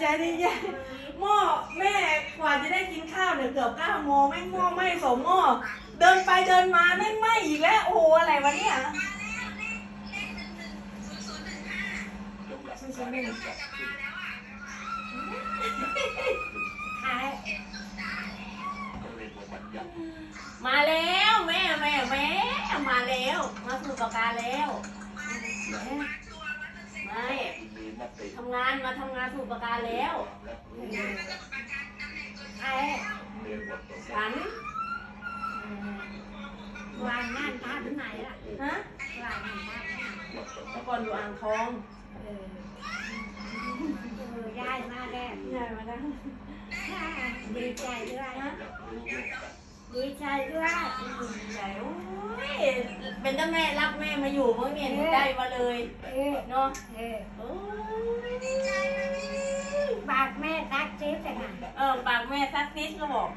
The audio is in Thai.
ใจดีใจหม้อแม่กว่าจะได้กินข้าวเนี่ยเกือบเก้าโมงแม่งหม้อไหม้สองหม้อเดินไปเดินมาแม่งไหม้อีกแล้วโอ้โหอะไรวะเนี่ยศูนย์ศูนย์หนึ่งขายมาแล้วแม่แม่แม่มาแล้ว มาสู่ประกาแล้ว งานมาทำงานสู่ประการแล้วขายฉันวางนั่นท่าที่ไหนล่ะฮะวางนั่นท่าที่ไหนเมื่อก่อนอยู่อ่างทองเออเออย้ายมาแล้วใหญ่มาแล้วดีใจด้วยนะดีใจด้วยใหญ่โอ้ยเป็นเจ้าแม่รับแม่มาอยู่เมื่อเนี่ยได้มาเลยเออเนาะเออโอ้ย ปากแม่ซักจิ๊บแต่ไงเออ ปากแม่ซักซิสก็บอก